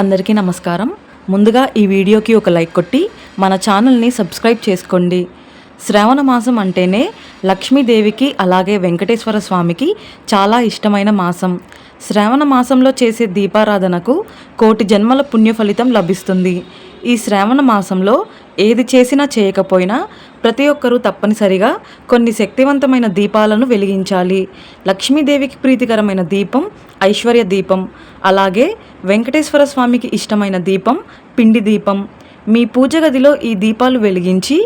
అందరికీ నమస్కారం. ముందుగా ఈ వీడియోకి ఒక లైక్ కొట్టి మన ఛానల్ని సబ్స్క్రైబ్ చేసుకోండి. శ్రావణ మాసం అంటేనే లక్ష్మీదేవికి అలాగే వెంకటేశ్వర స్వామికి చాలా ఇష్టమైన మాసం. శ్రావణ మాసంలో చేసే దీపారాధనకు కోటి జన్మల పుణ్య ఫలితం లభిస్తుంది. ఈ శ్రావణ మాసంలో ఏది చేసినా చేయకపోయినా ప్రతి ఒక్కరూ తప్పనిసరిగా కొన్ని శక్తివంతమైన దీపాలను వెలిగించాలి. లక్ష్మీదేవికి ప్రీతికరమైన దీపం ఐశ్వర్య దీపం. అలాగే వెంకటేశ్వర స్వామికి ఇష్టమైన దీపం పిండి దీపం. మీ పూజ గదిలో ఈ దీపాలు వెలిగించి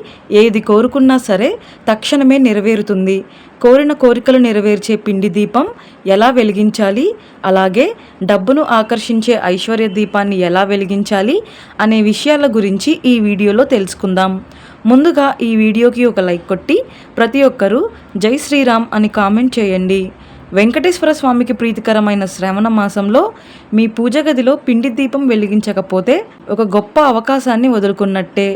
ఏది కోరుకున్నా సరే తక్షణమే నెరవేరుతుంది. కోరిన కోరికలు నెరవేర్చే పిండి దీపం ఎలా వెలిగించాలి? అలాగే డబ్బును ఆకర్షించే ఐశ్వర్య దీపాన్ని ఎలా వెలిగించాలి? అనే విషయాల గురించి ఈ వీడియోలో తెలుసుకుందాం. ముందుగా ఈ వీడియోకి ఒక లైక్ కొట్టి ప్రతి ఒక్కరూ జై శ్రీరామ్ అని కామెంట్ చేయండి. వెంకటేశ్వర స్వామికి ప్రీతికరమైన శ్రవణ మాసంలో మీ పూజ గదిలో పిండి దీపం వెలిగించకపోతే ఒక గొప్ప అవకాశాన్ని వదులుకున్నట్టే.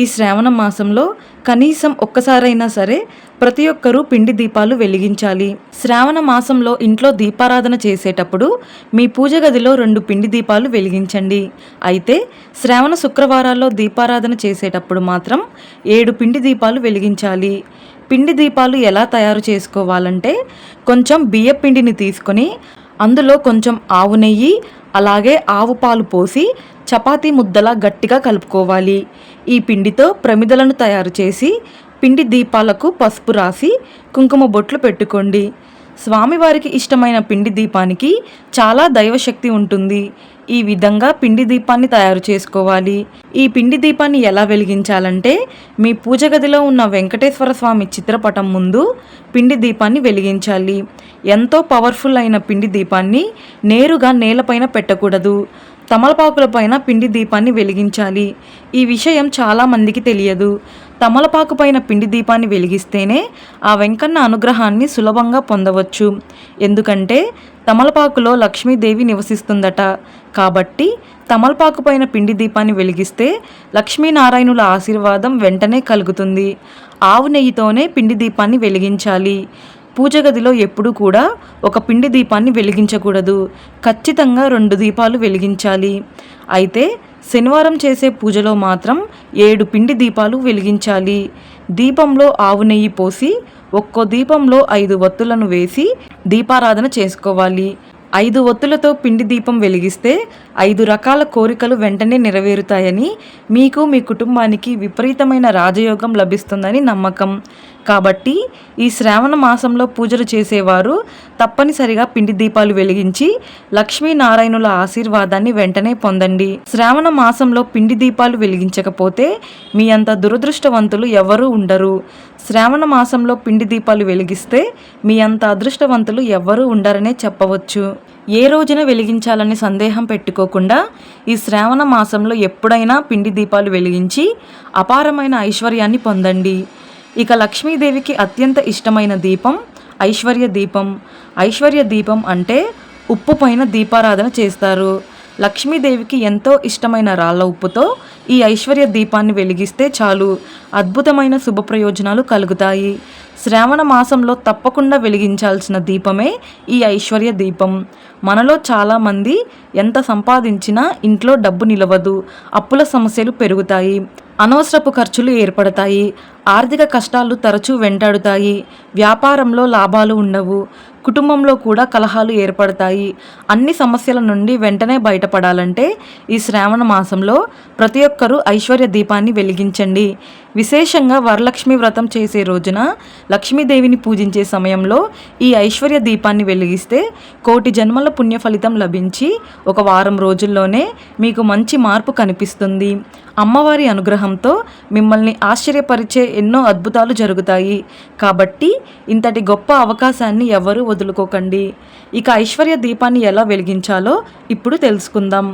ఈ శ్రావణ మాసంలో కనీసం ఒక్కసారైనా సరే ప్రతి ఒక్కరూ పిండి దీపాలు వెలిగించాలి. శ్రావణ మాసంలో ఇంట్లో దీపారాధన చేసేటప్పుడు మీ పూజ గదిలో రెండు పిండి దీపాలు వెలిగించండి. అయితే శ్రావణ శుక్రవారాల్లో దీపారాధన చేసేటప్పుడు మాత్రం ఏడు పిండి దీపాలు వెలిగించాలి. పిండి దీపాలు ఎలా తయారు చేసుకోవాలంటే కొంచెం బియ్య పిండిని తీసుకొని అందులో కొంచెం ఆవు నెయ్యి అలాగే ఆవు పాలు పోసి చపాతీ ముద్దలా గట్టిగా కలుపుకోవాలి. ఈ పిండితో ప్రమిదలను తయారు చేసి పిండి దీపాలకు పసుపు రాసి కుంకుమ బొట్లు పెట్టుకోండి. స్వామివారికి ఇష్టమైన పిండి దీపానికి చాలా దైవశక్తి ఉంటుంది. ఈ విధంగా పిండి దీపాన్ని తయారు చేసుకోవాలి. ఈ పిండి దీపాన్ని ఎలా వెలిగించాలంటే మీ పూజ గదిలో ఉన్న వెంకటేశ్వర స్వామి చిత్రపటం ముందు పిండి దీపాన్ని వెలిగించాలి. ఎంతో పవర్ఫుల్ అయిన పిండి దీపాన్ని నేరుగా నేలపైన పెట్టకూడదు. తమలపాకుల పైన పిండి దీపాన్ని వెలిగించాలి. ఈ విషయం చాలామందికి తెలియదు. తమలపాకు పైన పిండి దీపాన్ని వెలిగిస్తేనే ఆ వెంకన్న అనుగ్రహాన్ని సులభంగా పొందవచ్చు. ఎందుకంటే తమలపాకులో లక్ష్మీదేవి నివసిస్తుందట. కాబట్టి తమలపాకు పైన పిండి దీపాన్ని వెలిగిస్తే లక్ష్మీనారాయణుల ఆశీర్వాదం వెంటనే కలుగుతుంది. ఆవు నెయ్యితోనే పిండి దీపాన్ని వెలిగించాలి. పూజ గదిలో ఎప్పుడూ కూడా ఒక పిండి దీపాన్ని వెలిగించకూడదు. ఖచ్చితంగా రెండు దీపాలు వెలిగించాలి. అయితే శనివారం చేసే పూజలో మాత్రం ఏడు పిండి దీపాలు వెలిగించాలి. దీపంలో ఆవు నెయ్యి పోసి ఒక్కో దీపంలో ఐదు వత్తులను వేసి దీపారాధన చేసుకోవాలి. ఐదు ఒత్తులతో పిండి దీపం వెలిగిస్తే ఐదు రకాల కోరికలు వెంటనే నెరవేరుతాయని మీకు మీ కుటుంబానికి విపరీతమైన రాజయోగం లభిస్తుందని నమ్మకం. కాబట్టి ఈ శ్రావణ మాసంలో పూజలు చేసేవారు తప్పనిసరిగా పిండి దీపాలు వెలిగించి లక్ష్మీనారాయణుల ఆశీర్వాదాన్ని వెంటనే పొందండి. శ్రావణ మాసంలో పిండి దీపాలు వెలిగించకపోతే మీ అంత దురదృష్టవంతులు ఎవరూ ఉండరు. శ్రావణ మాసంలో పిండి దీపాలు వెలిగిస్తే మీ అంత అదృష్టవంతులు ఎవ్వరూ ఉండరనే చెప్పవచ్చు. ఏ రోజున వెలిగించాలని సందేహం పెట్టుకోకుండా ఈ శ్రావణ మాసంలో ఎప్పుడైనా పిండి దీపాలు వెలిగించి అపారమైన ఐశ్వర్యాన్ని పొందండి. ఇక లక్ష్మీదేవికి అత్యంత ఇష్టమైన దీపం ఐశ్వర్య దీపం. ఐశ్వర్య దీపం అంటే ఉప్పు పైన దీపారాధన చేస్తారు. లక్ష్మీదేవికి ఎంతో ఇష్టమైన రాళ్ళ ఉప్పుతో ఈ ఐశ్వర్య దీపాన్ని వెలిగిస్తే చాలు. అద్భుతమైన శుభ ప్రయోజనాలు కలుగుతాయి. శ్రావణ మాసంలో తప్పకుండా వెలిగించాల్సిన దీపమే ఈ ఐశ్వర్య దీపం. మనలో చాలామంది ఎంత సంపాదించినా ఇంట్లో డబ్బు నిలవదు. అప్పుల సమస్యలు పెరుగుతాయి. అనవసరపు ఖర్చులు ఏర్పడతాయి. ఆర్థిక కష్టాలు తరచూ వెంటాడుతాయి. వ్యాపారంలో లాభాలు ఉండవు. కుటుంబంలో కూడా కలహాలు ఏర్పడతాయి. అన్ని సమస్యల నుండి వెంటనే బయటపడాలంటే ఈ శ్రావణ మాసంలో ప్రతి ఒక్కరూ ఐశ్వర్య దీపాన్ని వెలిగించండి. విశేషంగా వరలక్ష్మి వ్రతం చేసే రోజున లక్ష్మీదేవిని పూజించే సమయంలో ఈ ఐశ్వర్య దీపాన్ని వెలిగిస్తే కోటి జన్మల పుణ్య ఫలితం లభించి ఒక వారం రోజుల్లోనే మీకు మంచి మార్పు కనిపిస్తుంది. అమ్మవారి అనుగ్రహంతో మిమ్మల్ని ఆశ్చర్యపరిచే ఎన్నో అద్భుతాలు జరుగుతాయి. కాబట్టి ఇంతటి గొప్ప అవకాశాన్ని ఎవరు వదులుకోకండి. ఇక ఐశ్వర్య దీపాన్ని ఎలా వెలిగించాలో ఇప్పుడు తెలుసుకుందాం.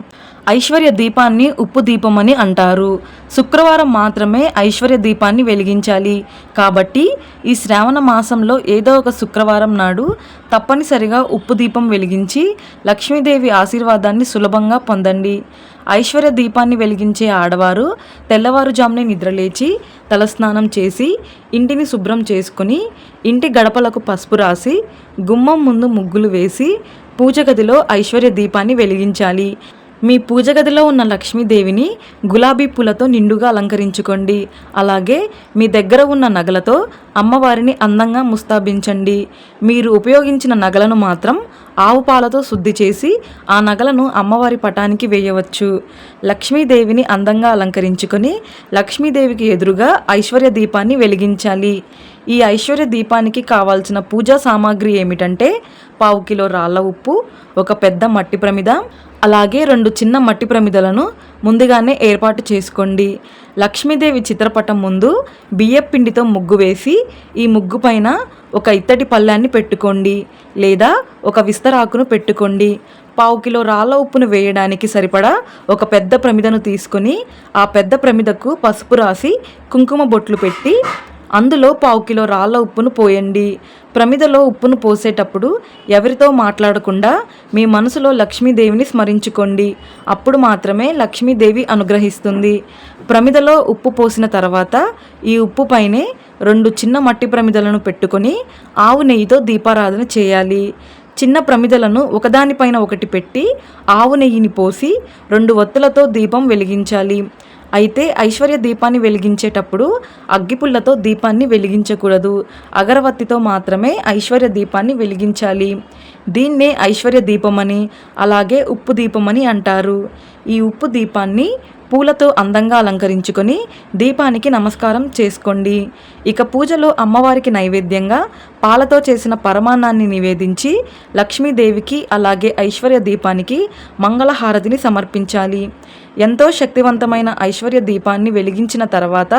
ఐశ్వర్య దీపాన్ని ఉప్పు దీపం అని అంటారు. శుక్రవారం మాత్రమే ఐశ్వర్య దీపాన్ని వెలిగించాలి. కాబట్టి ఈ శ్రావణ మాసంలో ఏదో ఒక శుక్రవారం నాడు తప్పనిసరిగా ఉప్పు దీపం వెలిగించి లక్ష్మీదేవి ఆశీర్వాదాన్ని సులభంగా పొందండి. ఐశ్వర్య దీపాన్ని వెలిగించే ఆడవారు తెల్లవారుజామునే నిద్రలేచి తలస్నానం చేసి ఇంటిని శుభ్రం చేసుకుని ఇంటి గడపలకు పసుపు రాసి గుమ్మం ముందు ముగ్గులు వేసి పూజ గదిలో ఐశ్వర్య దీపాన్ని వెలిగించాలి. మీ పూజ గదిలో ఉన్న లక్ష్మీదేవిని గులాబీ పూలతో నిండుగా అలంకరించుకోండి. అలాగే మీ దగ్గర ఉన్న నగలతో అమ్మవారిని అందంగా ముస్తాబించండి. మీరు ఉపయోగించిన నగలను మాత్రం ఆవు పాలతో శుద్ధి చేసి ఆ నగలను అమ్మవారి పటానికి వేయవచ్చు. లక్ష్మీదేవిని అందంగా అలంకరించుకొని లక్ష్మీదేవికి ఎదురుగా ఐశ్వర్య దీపాన్ని వెలిగించాలి. ఈ ఐశ్వర్య దీపానికి కావాల్సిన పూజా సామాగ్రి ఏమిటంటే పావు కిలో రాళ్ళ ఉప్పు ఒక పెద్ద మట్టి ప్రమిద అలాగే రెండు చిన్న మట్టి ప్రమిదలను ముందుగానే ఏర్పాటు చేసుకోండి. లక్ష్మీదేవి చిత్రపటం ముందు బియ్యపిండితో ముగ్గు వేసి ఈ ముగ్గు పైన ఒక ఇత్తటి పళ్ళాన్ని పెట్టుకోండి లేదా ఒక విస్తరాకును పెట్టుకోండి. పావు కిలో రాళ్ళ ఉప్పును వేయడానికి సరిపడా ఒక పెద్ద ప్రమిదను తీసుకొని ఆ పెద్ద ప్రమిదకు పసుపు రాసి కుంకుమ బొట్లు పెట్టి అందులో పావు కిలో రాళ్ళ ఉప్పును పోయండి. ప్రమిదలో ఉప్పును పోసేటప్పుడు ఎవరితో మాట్లాడకుండా మీ మనసులో లక్ష్మీదేవిని స్మరించుకోండి. అప్పుడు మాత్రమే లక్ష్మీదేవి అనుగ్రహిస్తుంది. ప్రమిదలో ఉప్పు పోసిన తర్వాత ఈ ఉప్పు పైనే రెండు చిన్న మట్టి ప్రమిదలను పెట్టుకొని ఆవు నెయ్యితో దీపారాధన చేయాలి. చిన్న ప్రమిదలను ఒకదానిపైన ఒకటి పెట్టి ఆవు నెయ్యిని పోసి రెండు ఒత్తులతో దీపం వెలిగించాలి. అయితే ఐశ్వర్య దీపాన్ని వెలిగించేటప్పుడు అగ్గిపుల్లతో దీపాన్ని వెలిగించకూడదు. అగరవత్తితో మాత్రమే ఐశ్వర్య దీపాన్ని వెలిగించాలి. దీన్నే ఐశ్వర్య దీపమని అలాగే ఉప్పు దీపమని అంటారు. ఈ ఉప్పు దీపాన్ని పూలతో అందంగా అలంకరించుకొని దీపానికి నమస్కారం చేసుకోండి. ఇక పూజలో అమ్మవారికి నైవేద్యంగా పాలతో చేసిన పరమాన్నాన్ని నివేదించి లక్ష్మీదేవికి అలాగే ఐశ్వర్య దీపానికి మంగళహారతిని సమర్పించాలి. ఎంతో శక్తివంతమైన ఐశ్వర్య దీపాన్ని వెలిగించిన తర్వాత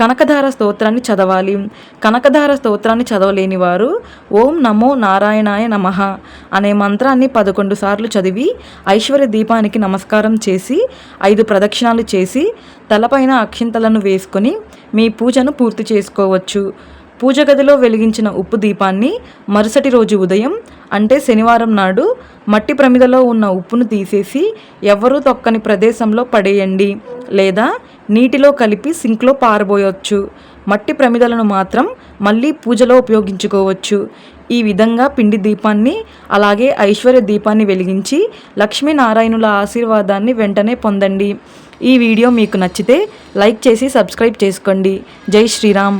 కనకధార స్తోత్రాన్ని చదవాలి. కనకధార స్తోత్రాన్ని చదవలేని వారు ఓం నమో నారాయణాయ నమ అనే మంత్రాన్ని పదకొండు సార్లు చదివి ఐశ్వర్య దీపానికి నమస్కారం చేసి ఐదు ప్రదక్షిణాలు చేసి తలపైన అక్షింతలను వేసుకొని మీ పూజను పూర్తి చేసుకోవచ్చు. పూజ గదిలో వెలిగించిన ఉప్పు దీపాన్ని మరుసటి రోజు ఉదయం అంటే శనివారం నాడు మట్టి ప్రమిదలో ఉన్న ఉప్పును తీసేసి ఎవ్వరూ తొక్కని ప్రదేశంలో పడేయండి లేదా నీటిలో కలిపి సింక్లో పారబోయవచ్చు మట్టి ప్రమిదలను మాత్రం మళ్ళీ పూజలో ఉపయోగించుకోవచ్చు. ఈ విధంగా పిండి దీపాన్ని అలాగే ఐశ్వర్య దీపాన్ని వెలిగించి లక్ష్మీనారాయణుల ఆశీర్వాదాన్ని వెంటనే పొందండి. ఈ వీడియో మీకు నచ్చితే లైక్ చేసి సబ్స్క్రైబ్ చేసుకోండి. జై శ్రీరామ్.